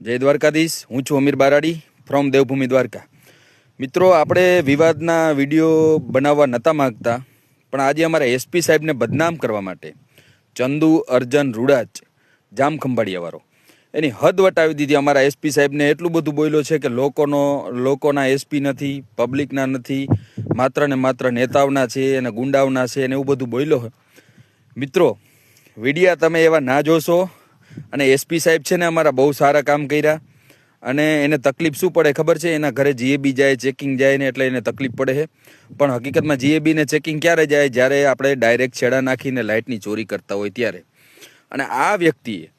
જય દ્વારકાધીશ, હું છું અમીર બારાડી ફ્રોમ દેવભૂમિ દ્વારકા. મિત્રો, આપણે વિવાદના વીડિયો બનાવવા નહોતા માગતા, પણ આજે અમારા એસપી સાહેબને બદનામ કરવા માટે ચંદુ, અર્જન રૂડાચ જામ ખંભાળિયાવાળો એની હદ વટાવી દીધી અમારા એસપી સાહેબને. એટલું બધું બોલ્યો છે કે લોકોનો, લોકોના એસપી નથી, પબ્લિકના નથી, માત્ર ને માત્ર નેતાઓના છે અને ગુંડાઓના છે અને એવું બધું બોલ્યો મિત્રો, વિડીયા તમે એવા ના જોશો. અને એસપી સાહેબ છે ને અમારા બહુ સારા કામ કર્યા. અને એને તકલીફ શું પડે ખબર છે? એના ઘરે જીએબી જાય ચેકિંગ જાય ને એટલે એને તકલીફ પડે છે. પણ હકીકતમાં જીએબીને ચેકિંગ ક્યારે જાય? જ્યારે આપણે ડાયરેક્ટ છેડા નાખીને લાઇટની ચોરી કરતા હોય ત્યારે. અને આ વ્યક્તિએ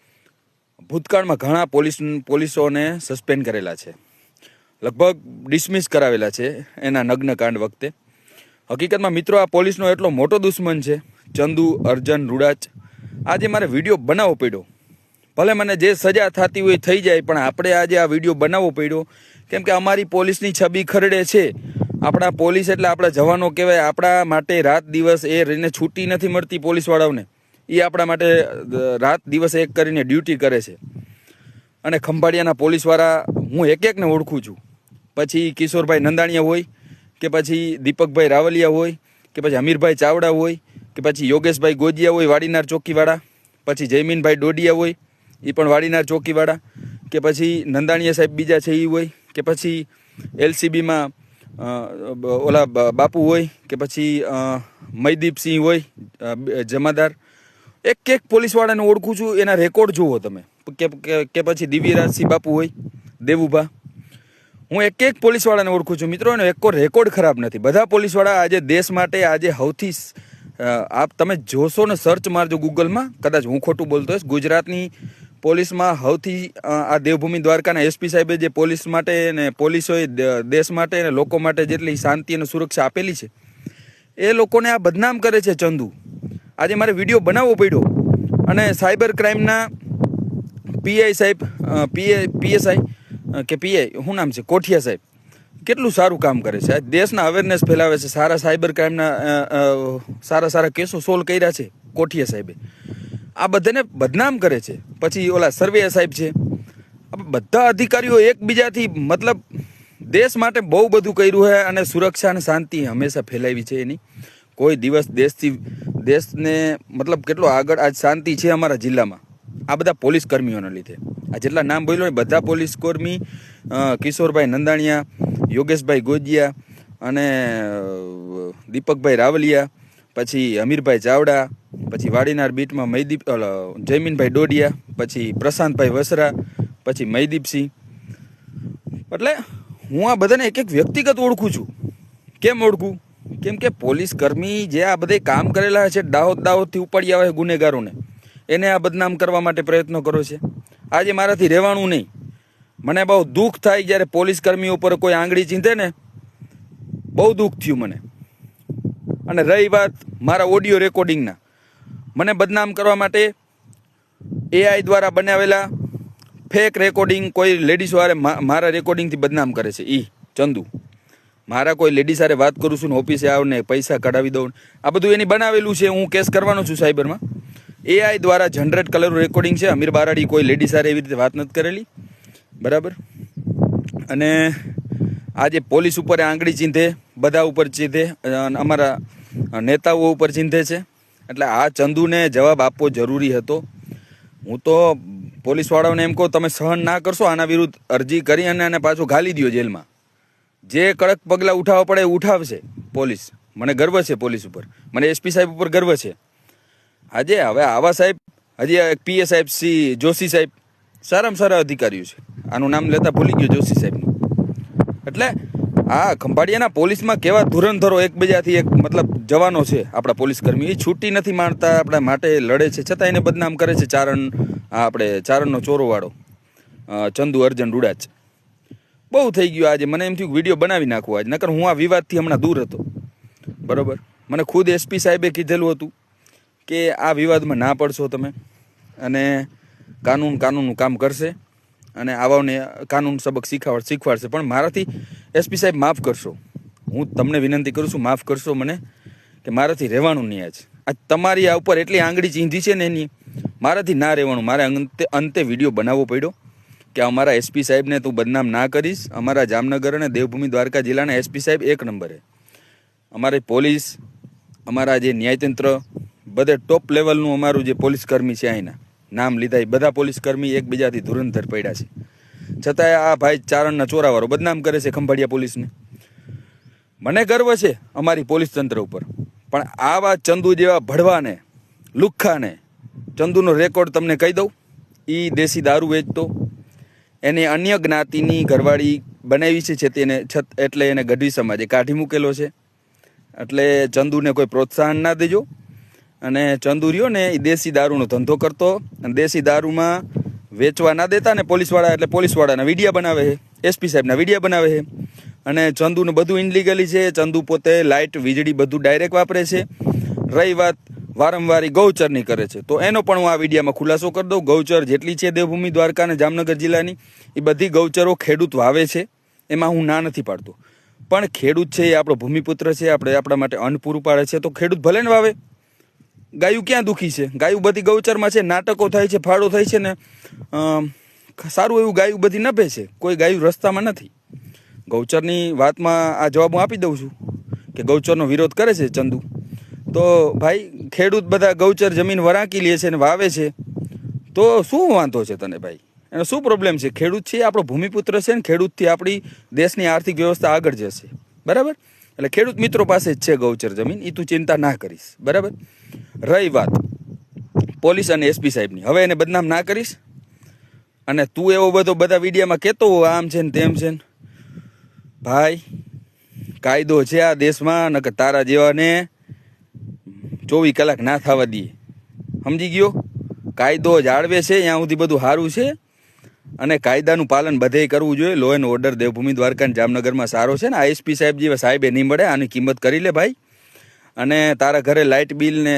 ભૂતકાળમાં ઘણા પોલીસ, પોલીસોને સસ્પેન્ડ કરેલા છે. લગભગ ડિસમિસ કરાવેલા છે એના નગ્ન કાંડ વખતે. હકીકતમાં મિત્રો, આ પોલીસનો એટલો મોટો દુશ્મન છે. ચંદુ, અર્જન, રૂડાચ. આજે મારે વીડિયો બનાવવો પડ્યો. ભલે મને જે સજા થતી હોય થઈ જાય, પણ આપણે આજે આ વીડિયો બનાવવો પડ્યો. કેમ કે અમારી પોલીસની છબી ખરડે છે. આપણા પોલીસ એટલે આપણા જવાનો કહેવાય. આપણા માટે રાત દિવસ એ રહીને છૂટી નથી મળતી પોલીસવાળાઓને. એ આપણા માટે રાત દિવસ એક કરીને ડ્યુટી કરે છે. અને ખંભાળિયાના પોલીસવાળા, હું એક એકને ઓળખું છું. પછી કિશોરભાઈ નંદાણીયા હોય, કે પછી દીપકભાઈ રાવલિયા હોય, કે પછી અમીરભાઈ ચાવડા હોય, કે પછી યોગેશભાઈ ગોજિયા હોય, વાડીનાર ચોકીવાળા, પછી જયમીનભાઈ ડોડિયા હોય એ પણ વાડીનાર ચોકીવાળા કે પછી નંદાણીયા સાહેબ બીજા છે એ હોય કે પછી એલસીબીમાં ઓલા બાપુ હોય કે પછી મયદીપસિંહ હોય જમાદાર. એક એક પોલીસવાળાને ઓળખું છું, એના રેકોર્ડ જુઓ તમે. કે પછી દિવ્યરાજસિંહ બાપુ હોય, દેવુભા. હું એક એક પોલીસવાળાને ઓળખું છું. મિત્રો, એનો એકો રેકોર્ડ ખરાબ નથી. બધા પોલીસવાળા આજે દેશ માટે આજે સૌથી આપ તમે જોશો ને સર્ચ મારજો ગૂગલમાં કદાચ હું ખોટું બોલતો હોઈશ. ગુજરાતની પોલીસમાં સૌથી આ દેવભૂમિ દ્વારકાના એસપી સાહેબે જે પોલીસ માટે અને પોલીસોએ દેશ માટે અને લોકો માટે જેટલી શાંતિ અને સુરક્ષા આપેલી છે, એ લોકોને આ બદનામ કરે છે ચંદુ. આજે મારે વીડિયો બનાવવો પડ્યો અને સાયબર ક્રાઇમના પીઆઈ સાહેબ પીએ, પીએસઆઈ કે પીઆઈ, શું નામ છે? કોઠિયા સાહેબ, કેટલું સારું કામ કરે છે. દેશના અવેરનેસ ફેલાવે છે. સારા સાયબર ક્રાઇમના સારા સારા કેસો સોલ્વ કર્યા છે કોઠિયા સાહેબે. આ બધાને બદનામ કરે છે. પછી ઓલા સર્વે સાહેબ છે. બધા અધિકારીઓ એકબીજાથી મતલબ દેશ માટે બહુ બધું કર્યું છે અને સુરક્ષા અને શાંતિ હંમેશા ફેલાવી છે એની. કોઈ દિવસ દેશથી, દેશને મતલબ કેટલો આગળ આજ શાંતિ છે અમારા જિલ્લામાં. આ બધા પોલીસ કર્મીઓના લીધે. આ જેટલા નામ બોલ્યો ને બધા પોલીસ કર્મી કિશોરભાઈ નંદાણિયા, યોગેશભાઈ ગોજિયા અને દીપકભાઈ રાવલિયા પછી અમીરભાઈ ચાવડા પછી વાડીનાર બીટમાં મયદીપ જયમીનભાઈ ડોડિયા, પછી પ્રશાંતભાઈ વસરા, પછી મયદીપસિંહ એટલે હું આ બધાને એક એક વ્યક્તિગત ઓળખું છું. કેમ ઓળખું? કેમ કે પોલીસ કર્મી જે આ બધે કામ કરેલા છે, દાહોદ દાહોદથી ઉપાડી આવે ગુનેગારોને, એને આ બદનામ કરવા માટે પ્રયત્નો કરો છે. આજે મારાથી રહેવાનું નહીં. મને બહુ દુઃખ થાય જ્યારે પોલીસ કર્મીઓ ઉપર કોઈ આંગળી ચીંધે ને, બહુ દુઃખ થયું મને. અને રહી વાત મારા ઓડિયો રેકોર્ડિંગના મને બદનામ કરવા માટે એઆઈ દ્વારા બનાવેલા ફેક રેકોર્ડિંગ કોઈ લેડીઝ વારે મારા રેકોર્ડિંગથી બદનામ કરે છે. એ ચંદુ. મારા કોઈ લેડીઝ સાથે વાત કરું છું ને ઓફિસે આવને પૈસા કઢાવી દઉં આ બધું એની બનાવેલું છે, હું કેસ કરવાનો છું સાયબરમાં. એઆઈ દ્વારા જનરેટ કરેલું રેકોર્ડિંગ છે. અમીર બારાડી કોઈ લેડીઝ સાથે એવી રીતે વાત નથી કરેલી. બરાબર? અને આજે પોલીસ ઉપર આંગળી ચીંધે, બધા ઉપર ચીંધે અમારા નેતાઓ ઉપર ચીંધે છે. એટલે આ ચંદુને જવાબ આપવો જરૂરી હતો. હું તો પોલીસવાળાઓને એમ કહું, તમે સહન ના કરશો, આના વિરુદ્ધ અરજી કરી અને આને પાછું ઘાલી દો જેલમાં. જે કડક પગલાં ઉઠાવવા પડે એ ઉઠાવશે પોલીસ. મને ગર્વ છે પોલીસ ઉપર. મને એસપી સાહેબ ઉપર ગર્વ છે. આજે હવે આવા સાહેબ, હજી પીએ સાહેબ, સી જોશી સાહેબ, સારામાં સારા અધિકારીઓ છે. આનું નામ લેતા ભૂલી ગયો જોશી સાહેબનું. એટલે આ ખંભાળિયાના પોલીસમાં કેવા ધુરંધરો એકબીજાથી એક મતલબ જવાનો છે આપણા પોલીસ કર્મી. એ છૂટી નથી માણતા, આપણા માટે લડે છે. છતાં એને બદનામ કરે છે ચારણ આપણે ચારણનો ચોરોવાળો ચંદુ અર્જન રૂડાચ બહુ થઈ ગયું આજે. મને એમ થયું વીડિયો બનાવી નાખું આજ. નકર હું આ વિવાદથી હમણાં દૂર હતો. બરાબર? મને ખુદ એસપી સાહેબે કીધેલું હતું કે આ વિવાદમાં ના પડશો તમે અને કાનૂન કાનૂનનું કામ કરશે. અને આવાઓને કાનૂન સબક શીખવાડ, શીખવાડશે. પણ મારાથી એસપી સાહેબ માફ કરશો. હું તમને વિનંતી કરું છું, માફ કરશો મને કે મારાથી રહેવાનું નહીં આજ આજ તમારી આ ઉપર એટલી આંગળી ચીંધી છે ને એની. મારાથી ના રહેવાનું. મારે અંતે અંતે વીડિયો બનાવવો પડ્યો કે અમારા એસપી સાહેબને તું બદનામ ના કરીશ. અમારા જામનગર અને દેવભૂમિ દ્વારકા જિલ્લાના એસપી સાહેબ એક નંબરે. અમારી પોલીસ, અમારા જે ન્યાયતંત્ર, બધે ટોપ લેવલનું અમારું જે પોલીસ કર્મી છે અહીંના. નામ લીધા એ બધા પોલીસ કર્મી એકબીજાથી ધુરંધર પડ્યા છે. છતાંય આ ભાઈ ચારણના ચોરાવાળો બદનામ કરે છે ખંભાળિયા પોલીસને. મને ગર્વ છે અમારી પોલીસ તંત્ર ઉપર. પણ આવા ચંદુ જેવા ભડવાને, લુખ્ખાને ચંદુનો રેકોર્ડ તમને કહી દઉં. એ દેશી દારૂ વેચતો. એને અન્ય જ્ઞાતિની ઘરવાળી બનાવી છે તેને છત એટલે એને ગઢવી સમાજે કાઢી મૂકેલો છે. એટલે ચંદુને કોઈ પ્રોત્સાહન ના દેજો. અને ચંદુ રહ્યો ને એ દેશી દારૂનો ધંધો કરતો. અને દેશી દારૂમાં વેચવા ના દેતા ને પોલીસવાળા એટલે પોલીસવાળાના વિડીયા બનાવે છે. એસપી સાહેબના વિડીયા બનાવે છે. અને ચંદુનું બધું ઇનલીગલી છે. ચંદુ પોતે લાઇટ, વીજળી બધું ડાયરેક્ટ વાપરે છે. રહી વાત વારંવાર ગૌચરની કરે છે. તો એનો પણ હું આ વિડીયામાં ખુલાસો કરી દઉં. ગૌચર જેટલી છે દેવભૂમિ દ્વારકા અને જામનગર જિલ્લાની એ બધી ગૌચરો ખેડૂત વાવે છે. એમાં હું ના નથી પાડતો. પણ ખેડૂત છે એ આપણો ભૂમિપુત્ર છે. આપણે આપણા માટે અન્ન પૂરું પાડે છે. તો ખેડૂત ભલે ને વાવે. ગાયું ક્યાં દુખી છે? ગાયું બધી ગૌચરમાં છે, નાટકો થાય છે, ફાળો થાય છે ને સારું એવું ગાયું બધી નભે છે. કોઈ ગાયું રસ્તામાં નથી. ગૌચરની વાતમાં આ જવાબ હું આપી દઉં છું કે ગૌચરનો વિરોધ કરે છે ચંદુ. તો ભાઈ, ખેડૂત બધા ગૌચર જમીન વરાંકી લે છે ને વાવે છે. તો શું વાંધો છે તને ભાઈ? એનો શું પ્રોબ્લેમ છે? ખેડૂત છે, આપણો ભૂમિપુત્ર છે ને ખેડૂતથી આપણી દેશની આર્થિક વ્યવસ્થા આગળ જશે. બરાબર? એટલે ખેડૂત મિત્રો પાસે જ છે ગૌચર જમીન એ તું ચિંતા ના કરીશ. બરાબર? રહી વાત. પોલીસ અને એસપી સાહેબની. હવે એને બદનામ ના કરીશ? અને તું એવો બધો બધા વિડીયામાં કહેતો હો આમ છે ને તેમ છે ને. ભાઈ, કાયદો છે આ દેશમાં, નકર તારા જેવાને ચોવીસ કલાક ના થવા દઈએ. સમજી ગયો? કાયદો જાળવે છે, ત્યાં સુધી બધું સારું છે. અને કાયદાનું પાલન બધે કરવું જોઈએ. Law and order Devbhumi Dwarka જામનગરમાં સારો છે ને. આઈએસપી સાહેબ જેવા સાહેબે નહીં મળે, આની કિંમત કરી લે ભાઈ. અને તારા ઘરે લાઇટ બિલ ને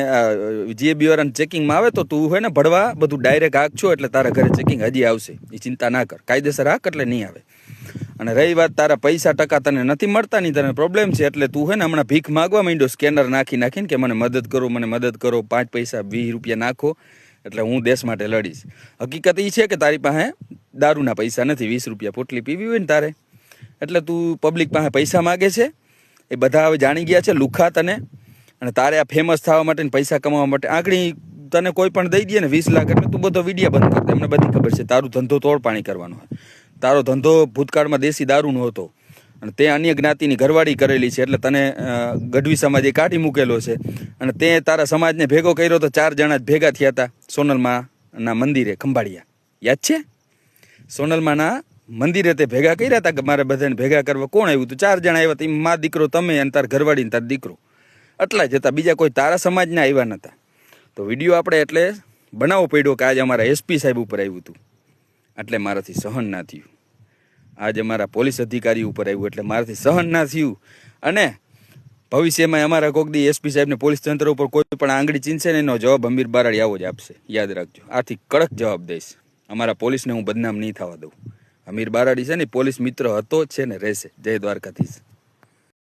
જીએબી વાળાને ચેકિંગમાં આવે તો તું હોય ને ભડવા, બધું ડાયરેક્ટ છો એટલે તારા ઘરે ચેકિંગ હજી આવશે. એ ચિંતા ના કર. કાયદેસર હાક એટલે નહીં આવે. અને રહી વાત તારા પૈસા ટકા તને નથી મળતા નહીં તને પ્રોબ્લેમ છે એટલે તું હે ને હમણાં ભીખ માગવા માંડ્યો સ્કેનર નાખી નાખીને કે મને મદદ કરો, મને મદદ કરો, પાંચ પૈસા, વીસ રૂપિયા નાખો એટલે હું દેશ માટે લડીશ. હકીકત એ છે કે તારી પાસે દારૂના પૈસા નથી, વીસ રૂપિયા પોટલી પીવી હોય ને તારે. એટલે તું પબ્લિક પાસે પૈસા માગે છે. એ બધા હવે જાણી ગયા છે, લુખા તને. અને તારે આ ફેમસ થવા માટે પૈસા કમાવા માટે આંકડી તને કોઈ પણ દઈ દે ને વીસ લાખ એટલે તું બધો વીડિયો બંધ કર એમને બધી ખબર છે. તારું ધંધો તોડ પાણી કરવાનો હોય. તારો ધંધો ભૂતકાળમાં દેશી દારૂનો હતો. અને તે અન્ય જ્ઞાતિની ઘરવાળી કરેલી છે. એટલે તને ગઢવી સમાજે કાઢી મૂકેલો છે. અને તે તારા સમાજને ભેગો કર્યો તો ચાર જણા જ ભેગા થયા હતા. સોનલમાના મંદિરે, ખંભાળિયા. યાદ છે? સોનલમાના મંદિરે તે ભેગા કર્યા હતા કે મારે બધાને ભેગા કરવા. કોણ આવ્યું હતું ચાર જણા આવ્યા હતા. મા દીકરો, તમે અને તાર ઘરવાળી ને તાર દીકરો. એટલા જ હતા. બીજા કોઈ તારા સમાજના આવ્યા નહોતા તો વીડિયો આપણે એટલે બનાવવો પડ્યો કે આજે અમારા એસપી સાહેબ ઉપર આવ્યું હતું. એટલે મારાથી સહન ના થયું. આજે મારા પોલીસ અધિકારી ઉપર આવ્યું એટલે મારાથી સહન ના થયું. અને ભવિષ્યમાં અમારા કોક દી એસપી સાહેબને પોલીસ તંત્ર ઉપર કોઈ પણ આંગળી ચીનશે ને એનો જવાબ અમીર બારાડી આવો જ આપશે. યાદ રાખજો. આથી કડક જવાબ દઈશ. અમારા પોલીસને હું બદનામ નહીં થવા દઉં. અમીર બારાડી છે ને, પોલીસ મિત્ર હતો જ છે ને, રહેશે. જય દ્વારકાધીશ.